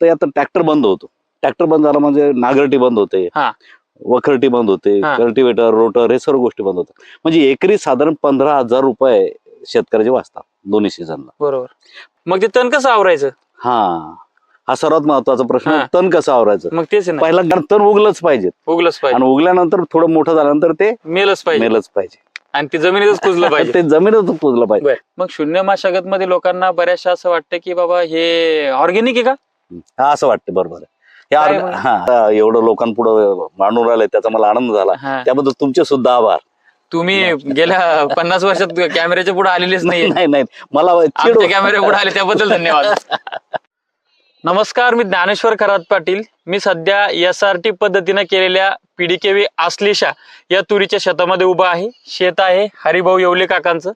तर आता ट्रॅक्टर बंद होतो. ट्रॅक्टर बंद झाला म्हणजे नागरटी बंद होते. हा. वखरटी बंद होते हा. कल्टिवेटर रोटर हे सर्व गोष्टी बंद होतात. म्हणजे एकरी साधारण पंधरा हजार रुपये शेतकऱ्याचे वाचतात दोन्ही सीझनला. बरोबर. मग ते तण कसं आवरायचं? हा. हा सर्वात महत्त्वाचा प्रश्न हा. तण कसं आवरायचं? मग तेच आहे ना. पहिला कारण तण उगलंच पाहिजे उगलच पाहिजे. आणि उगल्यानंतर थोडं मोठं झाल्यानंतर ते मेलच पाहिजे. मेलच पाहिजे. आणि ते जमिनीतच कुजलं पाहिजे. ते जमिनीतच पुजलं पाहिजे. मग शून्य मशागत मध्ये लोकांना बऱ्याचशा असं वाटतं की बाबा हे ऑर्गेनिक आहे का? हा असं वाटतं बरोबर आहे. हे काय अर्ग- मग? हा आता एवढं लोकांपुढं मांडून राहिलंय त्याचा मला आनंद झाला. हा. त्याबद्दल तुमचे सुद्धा आभार. तुम्ही गेल्या पन्नास वर्षात कॅमेऱ्याच्या पुढे आलेलेच नाही नाही नाही. मला चिड आमच्या कॅमेऱ्या पुढे आले त्याबद्दल धन्यवाद. नमस्कार मी ज्ञानेश्वर खरात पाटील. मी सध्या एस आर टी पद्धतीनं केलेल्या पीडीकेवी आश्लेषा या तुरीच्या शेतामध्ये उभा आहे. शेत आहे हरिभाऊ येवले काकांचं.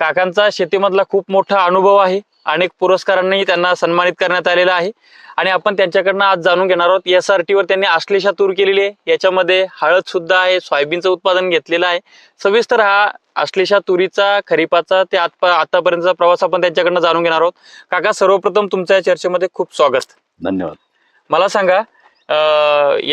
काकांचा शेतीमधला खूप मोठा अनुभव आहे. अनेक पुरस्कारांनी त्यांना सन्मानित करण्यात आलेला आहे. आणि आपण त्यांच्याकडनं आज जाणून घेणार आहोत. एस आर टीवर त्यांनी आश्लेषा तूर केलेली आहे. याच्यामध्ये हळद सुद्धा आहे. सोयाबीनचं उत्पादन घेतलेलं आहे. सविस्तर हा आश्लेषा तुरीचा खरीपाचा ते आत आतापर्यंतचा प्रवास आपण त्यांच्याकडनं जाणून घेणार आहोत. काका सर्वप्रथम तुमच्या या चर्चेमध्ये खूप स्वागत. धन्यवाद. मला सांगा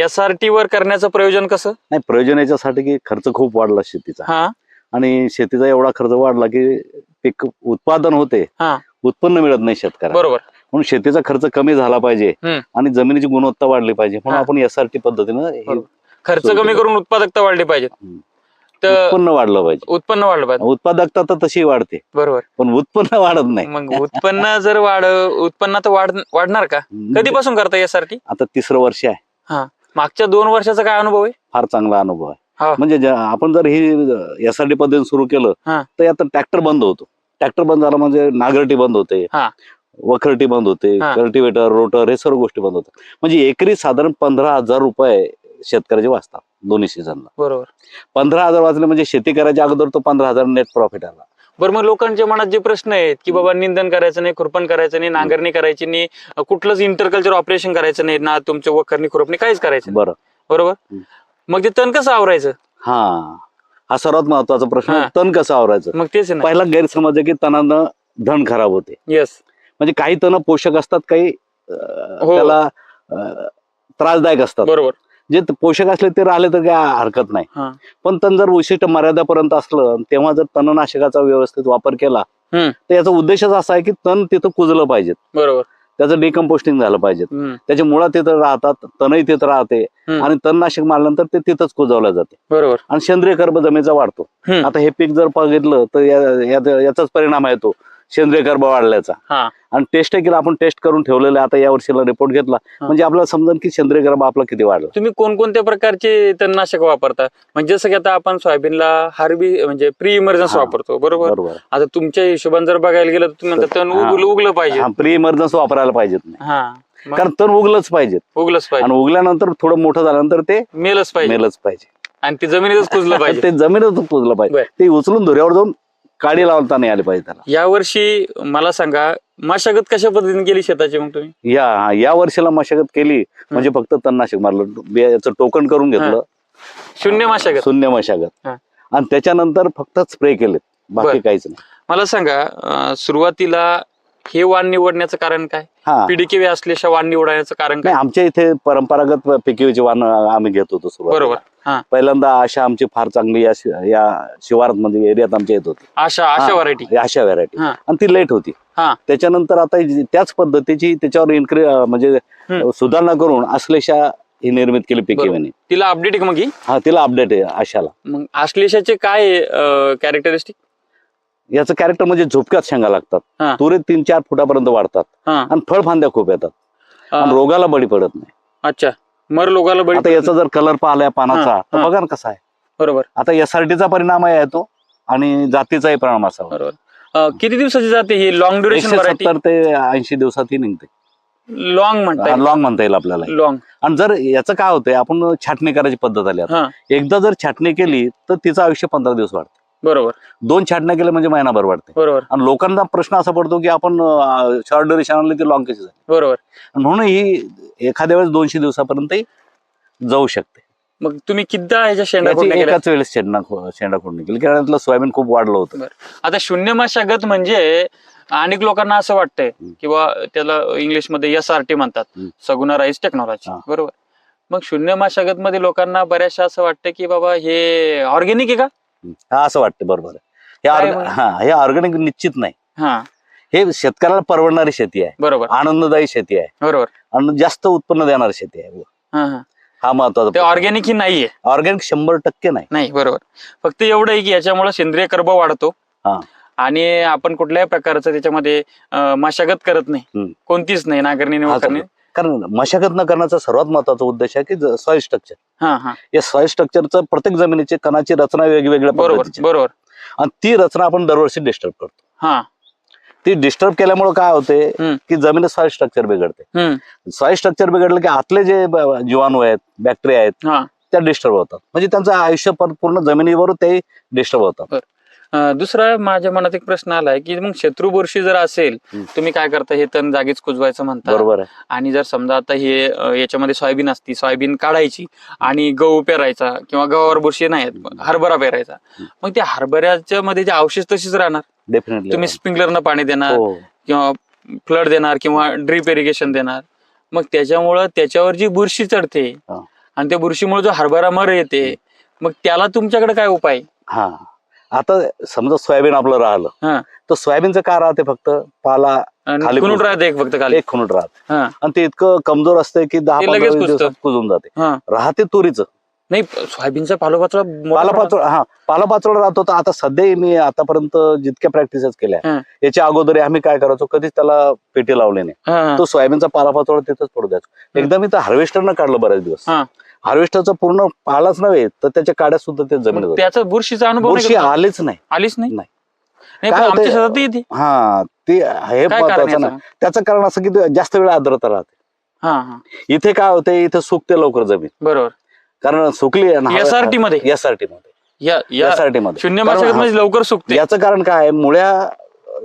एस आर टी वर करण्याचं प्रयोजन कसं? नाही प्रयोजन याच्यासाठी की खर्च खूप वाढला शेतीचा. हा. आणि शेतीचा एवढा खर्च वाढला की पीक उत्पादन होते हा. उत्पन्न मिळत नाही शेतकऱ्याला बरोबर. म्हणून शेतीचा खर्च कमी झाला पाहिजे हम्म. आणि जमिनीची गुणवत्ता वाढली पाहिजे. म्हणून हा. आपण एस आर टी पद्धतीनं हे बरोबर. खर्च कमी. करून उत्पादकता वाढली पाहिजे. हम्म. तर उत्पन्न वाढलं पाहिजे. उत्पन्न वाढलं पाहिजे. उत्पादकता तर तशी वाढते. बरोबर. पण उत्पन्न वाढत नाही. मग उत्पन्न जर वाढ उत्पन्नात वाढ वाढणार का? कधीपासून करता एस आर टी आता तिसरं वर्ष आहे. मागच्या दोन वर्षाचा काय अनुभव आहे? फार चांगला अनुभव आहे. म्हणजे ज्या- आपण जर ही एस आर टी पद्धतीने सुरू केलं हा. तर आता ट्रॅक्टर बंद होतो ट्रॅक्टर बंद झाला म्हणजे नागरटी बंद होते हा. वखरटी बंद होते हा. कल्टिवेटर रोटर हे सर्व गोष्टी बंद होतात म्हणजे एकरी साधारण पंधरा हजार रुपये शेतकऱ्याचे वाचतात दोन्ही सीझनला बरोबर पंधरा हजार वाचले म्हणजे शेती करायच्या अगोदर तो पंधरा हजार नेट प्रॉफिट आला बरं मग लोकांच्या मनात जे प्रश्न आहेत की बाबा निंदन करायचं नाही खुरपण करायचं नाही नांगरणी करायची नाही कुठलंच इंटरकल्चर ऑपरेशन करायचं नाही ना तुमच्या वखरणी खुरपणी काहीच करायचं नाही. बरं बरोबर हम्म. मग ते तण कसं आवरायचं? हा. हा सर्वात महत्त्वाचा प्रश्न हा. तण कसं आवरायचं? मग तेच आहे ना. पहिला गैरसमज आहे की तणानं धन खराब होते. येस म्हणजे काही तण पोषक असतात काही अं, हो. त्याला अं, त्रासदायक असतात. बरोबर. जे त- पोषक असले ते राहिले तर काय हरकत नाही. हा. पण तण जर विशिष्ट मर्यादापर्यंत असलं तेव्हा जर तणनाशकाचा व्यवस्थित वापर केला हम्म. तर याचा उद्देशच असा आहे की तण तिथं कुजलं पाहिजे बरोबर. त्याचं डिकम्पोस्टिंग झालं पाहिजे हम्म. त्याची मुळा तिथं राहतात तणही तिथं राहते. आणि तणनाशक मारल्यानंतर ते तिथंच कुजवलं जाते बरोबर आणि सेंद्रिय कर्ब जमिनीचा वाढतो. आता हे पीक जर बघितलं तर याचाच परिणाम आहे तो सेंद्रिय कर्ब वाढल्याचा. हा. आणि टेस्ट केला आपण टेस्ट करून ठेवलेलं आहे. आता या वर्षीला रिपोर्ट घेतला. म्हणजे आपल्याला समजेल की सेंद्रिय कर्ब आपला किती वाढला. तुम्ही कोणकोणत्या प्रकारचे तणनाशक वापरता? म्हणजे जसं की आता आपण सोयाबीनला हार्बी म्हणजे प्री इमर्जन्स हा. वापरतो बरोबर? बरोबर. आता तुमच्या हिशोबाने जर बघायला गेलं तर तुम्ही म्हणता तण हा. उगलं उगलं पाहिजे. प्री इमर्जन्सी वापरायला पाहिजेत. नाही हा. मग? कारण तण उगलंच पाहिजे उगलंच पाहिजे. आणि उगल्यानंतर थोडं मोठं झाल्यानंतर ते मेलच पाहिजे. मेलच पाहिजे. आणि ते जमिनीतच कुजलं पाहिजे. ते जमिनीतच पुजलं पाहिजे. बर. ते उचलून धुऱ्यावर जाऊन काडी लावता नाही आली पाहिजे त्याला. या वर्षी मला सांगा मशागत कशा पद्धतीने केली शेताची मग तुम्ही? या या वर्षीला मशागत केली म्हणजे फक्त तणनाशक मारलं. बे- याचं टोकन करून घेतलं. शून्य मशागत. शून्य मशागत. हा. आणि त्याच्यानंतर फक्त स्प्रे केलेत. बाकी बर. काहीच नाही. मला सांगा अं, सुरुवातीला हे वाण निवडण्याचं कारण काय? हा. पिढीकेवी असल्याच्या वाण निवडण्याचं कारण काय? नाही आमच्या इथे परंपरागत पिकिवीची वाहन आम्ही घेत होतो सुरुवातीला. बरोबर हा. पहिल्यांदा आशा आमची फार चांगली या शि- या शिवारात म्हणजे एरियात आमच्या येत होती. अशा अशा हा, व्हरायटी अशा व्हरायटी हा. आणि ती लेट होती. हा. त्याच्यानंतर आता जी- त्याच पद्धतीची त्याच्यावर इन्क्री म्हणजे हम्म. सुधारणा करून असलेशा ही निर्मित केली पिकिवीने. तिला अपडेट मग ही? हा तिला अपडेट आहे आशाला. मग आश्लेषाचे काय कॅरेक्टरिस्टिक याचं कॅरेक्टर म्हणजे झोपक्यात शेंगा लागतात. हा. तुरे तीन चार फुटापर्यंत वाढतात. हा. आणि फळफांद्या खूप येतात. आणि अं, रोगाला बळी पडत नाही. अच्छा. मर लोकाला बळी आता याचा जर कलर पाहिलाय पानाचा हा, तर हा. बघा ना कसा आहे. बरोबर. आता एसआरटीचा परिणाम आहे तो आणि जातीचाही परिणाम असावा बरोबर. अं, किती दिवसाची जाते ही? लॉंग ड्युरेशन एकशे व्हरायटी सत्तर ते ऐंशी दिवसात ही निघते लॉंग म्हणताय लॉंग म्हणता येईल आपल्याला. लॉंग आणि जर याचं काय होतंय आपण छाटणी करायची पद्धत आली आता. हा. एकदा जर छाटणी केली तर तिचं आयुष्य पंधरा दिवस वाढते. बरोबर. दोन छाटण्या केल्या म्हणजे महिनाभर वाढते बरोबर. आणि लोकांना प्रश्न असा पडतो की आपण शॉर्ट ड्युरेशन आणली ती लॉंग कशी झाली बरोबर. म्हणून ही एखाद्या वेळेस दोनशे दिवसापर्यंत जाऊ शकते. मग तुम्ही किद्दा ह्याच्या शेंडा एकाच वेळेस शेंडा शेंडा खोडणी केली. कारण सोयाबीन खूप वाढलं होतं. आता शून्य मशागत म्हणजे अनेक लोकांना असं वाटतंय. किंवा त्याला इंग्लिशमध्ये एस आर टी म्हणतात. हम्म. सगुणाराईज टेक्नॉलॉजी. बरोबर. मग शून्य मशागत मध्ये लोकांना बऱ्याचशा असं वाटतं की बाबा हे ऑर्गेनिक आहे का? असं वाटतं बरोबर हे काय? हा हे ऑर्गॅनिक निश्चित नाही. हा. हे शेतकऱ्याला परवडणारी शेती आहे. बरोबर. आनंददायी शेती आहे. बरोबर. आणि जास्त उत्पन्न देणारी शेती आहे. हा हा. हा ते महत्त्वाचा ऑर्गेनिक ही नाहीये. ऑर्गॅनिक शंभर टक्के नाही. नाही बरोबर. फक्त एवढं आहे की याच्यामुळे सेंद्रिय कर्ब वाढतो. हा. आणि आपण कुठल्याही प्रकारचं त्याच्यामध्ये अं, मशागत करत नाही. कोणतीच नाही नांगरणी हा, कारण मशागत न करण्याचा सर्वात महत्त्वाचा उद्देश आहे की सॉइल स्ट्रक्चर या सॉइल स्ट्रक्चरचं प्रत्येक जमिनीची कणाची रचना वेगवेगळ्या बरोबर बरोबर. आणि ती रचना आपण दरवर्षी डिस्टर्ब करतो. हा. ती डिस्टर्ब केल्यामुळे काय होते. की जमिनीत सॉइल स्ट्रक्चर बिघडते. सॉइल स्ट्रक्चर बिघडलं की आतले जे जीवाणू आहेत बॅक्टेरिया आहेत हा. त्या डिस्टर्ब होतात. म्हणजे त्यांचं आयुष्य पर- पूर्ण जमिनीवर ते डिस्टर्ब होतात. दुसरा माझ्या मनात एक प्रश्न आलाय की मग शत्रू बुरशी जर असेल. तुम्ही काय करता? हे तण जागीच कुजवायचं म्हणता. बरोबर आणि जर समजा आता हे याच्यामध्ये सोयाबीन असती सोयाबीन काढायची आणि गहू पेरायचा किंवा गव्हावर बुरशी नाही हरभरा पेरायचा मग त्या हरभऱ्याच्या मध्ये जे अवशेष तशीच राहणार. डेफिनेटली तुम्ही स्प्रिंकलरनं पाणी देणार हो. किंवा फ्लड देणार किंवा ड्रीप इरिगेशन देणार. मग त्याच्यामुळं त्याच्यावर जी बुरशी चढते. आणि त्या बुरशीमुळे जो हरभरा मर येते मग त्याला तुमच्याकडे काय उपाय? हा. आता समजा सोयाबीन आपलं राहिलं हा. तर सोयाबीनचं काय राहते फक्त? पाला पुजतं. राहते एक फक्त खाली. एक खुनट राहत. हा. आणि ते इतकं कमजोर असतं की दहा पंधरा. दिवसात कुजून जाते. हा. राहते तुरीचं. नाही सोयाबीनचा पालोपाचोळा मोठा पाला प्रमाणात- पाचोळा हा. पाला पाचोळा राहतो तर आता सध्या मी आतापर्यंत जितक्या प्रॅक्टिसेस केल्या. याच्या अगोदर आम्ही काय करायचो कधीच त्याला पेटी लावली नाही. तो सोयाबीनचा पाला पाचोळा तिथंच पडू द्यायचो. एकदा मी तर हार्वेस्टरनं काढलं बऱ्याच दिवस. हार्वेस्टरचा पूर्ण पालाच नव्हे तर त्याच्या काड्या सुद्धा ते जमीन त्याचा बुरशीचा अनुभव बुरशी? आलीच नाही. आलीच नाही? हा ते हे महत्वाचं ना याचं? त्याचं कारण असं की जास्त वेळ आर्द्रता राहते. हा हा. इथे काय होते इथे सुकते लवकर जमीन. बरोबर. कारण सुकली SRT मध्ये? एसआरटी मध्ये एसआरटी मध्ये शून्य म्हणजे लवकर सुकते. याचं कारण काय आहे? मुळ्या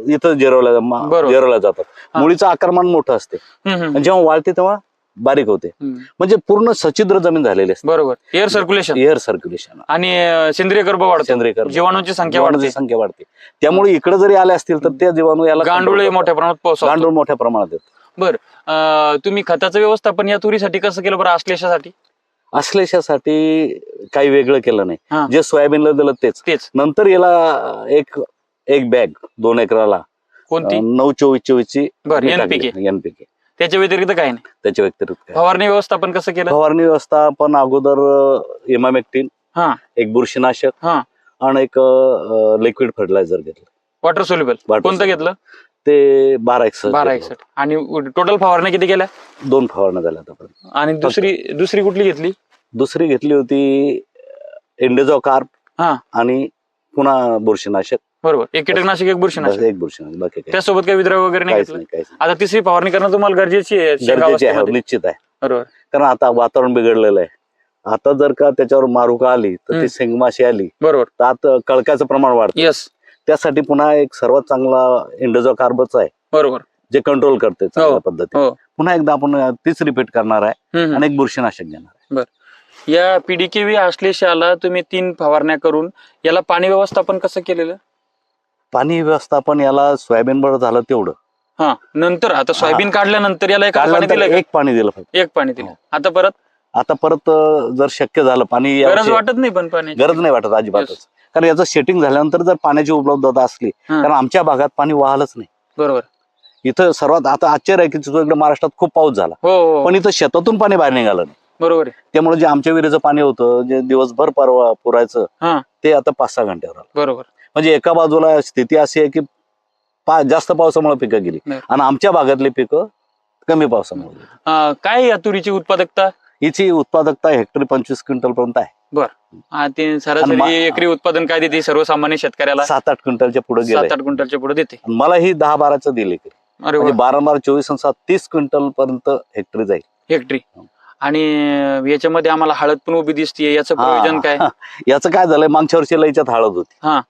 इथं जिरवल्या. जिरवल्या जातात. मुळीचं आकारमान मोठं असते. जेव्हा वाढते तेव्हा बारीक होते. म्हणजे पूर्ण सच्छिद्र जमीन झालेली असते. बरोबर. एअर सर्क्युलेशन एअर सर्क्युलेशन आणि सेंद्रिय गर्भ वाढतो. सेंद्रिय कर्ब. जीवाणूंची संख्या वाढते. संख्या वाढते. त्यामुळे इकडे जरी आले असतील तर त्या जीवाणू याला गांडूळ मोठ्या प्रमाणात गांडूळ मोठ्या प्रमाणात येतात बर. तुम्ही खताचं व्यवस्थापन या तुरीसाठी कसं केलं बरं? आश्लेषासाठी अश्लेषासाठी काही वेगळं केलं. नाही. जे सोयाबीनला दिलं तेच. तेच. नंतर याला एक एक बॅग दोन एकराला कोणती? नऊ चोवीस चोवीस ची. एनपीके त्याच्या व्यतिरिक्त काही नाही. त्याच्या व्यतिरिक्त काय. फवारणी व्यवस्थापन कसं केलं? फवारणी व्यवस्थापन अगोदर इमामेक्टिन हा. एक बुरशीनाशक हा. आणि एक लिक्विड फर्टिलायझर घेतलं. वॉटर सोल्युबल Water कोणतं soluble. घेतलं? ते बारा एकसष्ट बारा घेतलं. एकसठ आणि टोटल फवारण्या किती केल्या? दोन फवारण्या झाल्या आतापर्यंत. आणि दुसरी दुसरी कुठली घेतली? दुसरी घेतली होती इंडेझो कार्प हा. आणि पुन्हा बुरशीनाशक. बरोबर. एक कीटकनाशक एक बुरशीनाशक. एक बुरशीनाशक बाकी काही. त्यासोबत काही विद्रव्य वगैरे नाही काहीच घेतलं? नाही काहीच नाही. आता तिसरी फवारणी करणं तुम्हाला गरजेची आहे गरजेची. निश्चित आहे. बरोबर. कारण आता वातावरण बिघडलेलं आहे. आता जर का त्याच्यावर मारुका आली तर हम्म. ती शेंगमाशी आली बरोबर. तर आता कळक्याचं प्रमाण वाढतं. येस त्यासाठी पुन्हा एक सर्वात चांगला इंडेझो कार्बच आहे. बरोबर. जे कंट्रोल करते चांगल्या पद्धतीने. हो. पुन्हा एकदा आपण तीच रिपीट करणार आहे हम्म, हम्म. आणि एक बुरशीनाशक घेणार आहे. या पीडीकेव्ही आश्लेषाला तुम्ही तीन फवारण्या करून याला पाणी व्यवस्थापन कसं केलेलं? पाणी व्यवस्थापन याला सोयाबीन बरोबर झालं तेवढं. हा नंतर आता सोयाबीन काढल्यानंतर याला एका पाणी काढल्यानंतर दिलं का? एक पाणी दिलं एक पाणी दिलं. हो. आता परत? आता परत अं, जर शक्य झालं पाणी गरज यावर्षी- वाटत नाही पण पाणी गरज नाही वाटत अजिबातच. कारण याचं सेटिंग झाल्यानंतर जर पाण्याची उपलब्धता असली हा. कारण आमच्या भागात पाणी वाहलंच नाही. बरोबर. इथं सर्वात आता आश्चर्य आहे की तिथं इकडे महाराष्ट्रात खूप पाऊस झाला. हो हो. पण इथं शेतातून पाणी बाहेर निघालं नाही. बरोबर आहे. त्यामुळे जे आमच्या विहिरीचं पाणी होतं जे दिवसभर परवा पुरायचं हा. ते आता पाच सहा घंट्यावर आलं. बरोबर. म्हणजे एका बाजूला स्थिती अशी आहे की पा जास्त पावसामुळे पिकं गेली. आणि आमच्या भागातली पिकं कमी पावसामुळे काय या तुरीची उत्पादकता? हिची उत्पादकता हेक्टरी पंचवीस क्विंटल पर्यंत आहे हा, ते सरासरी एकरी उत्पादन काय देते सर्वसामान्य शेतकऱ्याला? सात आठ क्विंटलच्या पुढे सात आठ क्विंटलच्या पुढे देते. मला ही दहा बाराचं दिले बारा बारा चोवीस सात तीस क्विंटल पर्यंत हेक्टरी जाईल. हेक्टरी. आणि याच्यामध्ये आम्हाला हळद पण उभी दिसतीये. याचं प्रयोजन काय. याचं काय झालंय मागच्या वर्षी लईच्यात हळद होती. हा.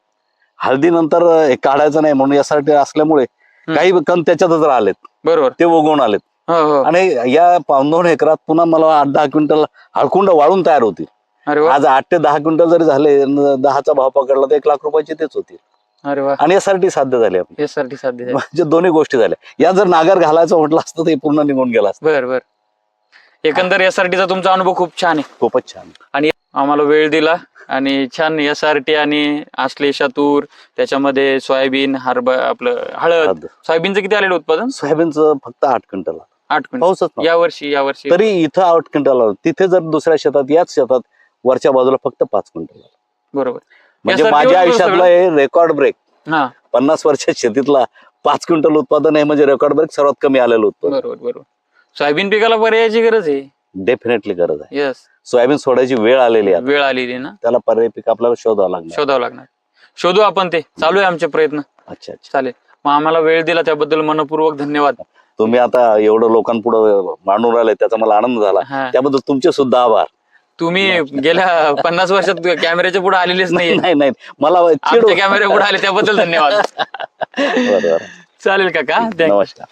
हळदीनंतर हे काढायचं नाही म्हणून यासाठी असल्यामुळे काही कण त्याच्यातच राहिलेत. बरोबर. ते उगवून आलेत. हो हो. आणि या पाऊन दोन एकरात पुन्हा मला आठ दहा क्विंटल हळकुंड वाळून तयार होतील. अरे वा. आज आठ ते दहा क्विंटल जरी झाले न दहाचा भाव पकडला तर एक लाख रुपयाचे तेच होतील. अरे वा. आणि यासाठी साध्य झाले आपले यासाठी साध्य झालं. म्हणजे दोन्ही गोष्टी झाल्या. या जर नागर घालायचं म्हटलं असतं हे पूर्ण निघून गेला असतं. बर बर. एकंदर यासाठीचा तुमचा अनुभव खूप छान आहे खूपच छान आणि आम्हाला वेळ दिला आणि छान एस आर टी आणि आश्लेषा तूर त्याच्यामध्ये सोयाबीन हरभ आपलं हळद हळद. सोयाबीनचं किती आलेलं उत्पादन सोयाबीनचं फक्त आठ क्विंटल. आठ क्विंटल पाऊसच नव्हता. या वर्षी या वर्षी तरी इथं आठ क्विंटल आलं तिथे जर दुसऱ्या शेतात याच शेतात वरच्या बाजूला फक्त पाच क्विंटल आलं. बरोबर म्हणजे माझ्या आयुष्यातलं सगळं? हे रेकॉर्ड ब्रेक हा पन्नास वर्षात शेतीतला पाच क्विंटल उत्पादन आहे म्हणजे रेकॉर्ड ब्रेक सर्वात कमी आलेलं उत्पादन बरोबर बरोबर सोयाबीन पिकाला पर्यायाची गरज आहे. डेफिनेटली गरज आहे. यस सोयाबीन सोडायची वेळ आलेली आहे वेळ आलेली ना? त्याला पर्याय पीक आपल्याला शोधावं लागणार. शोधावं लागणार. शोधू आपण ते. चालू आहे आमचे प्रयत्न. अच्छा अच्छा. चालेल. मग आम्हाला वेळ दिला त्याबद्दल मनपूर्वक धन्यवाद. तुम्ही आता एवढं लोकांपुढे मांडून राहिले त्याचा मला आनंद झाला. हा. त्याबद्दल तुमचे सुद्धा आभार. तुम्ही गेल्या पन्नास वर्षात कॅमेऱ्याच्या पुढे आलेलेच नाही. नाही नाही मला चिड. आमच्या कॅमेऱ्या पुढे आले त्याबद्दल धन्यवाद. बरोबर चालेल काका. Thank you. नमस्कार.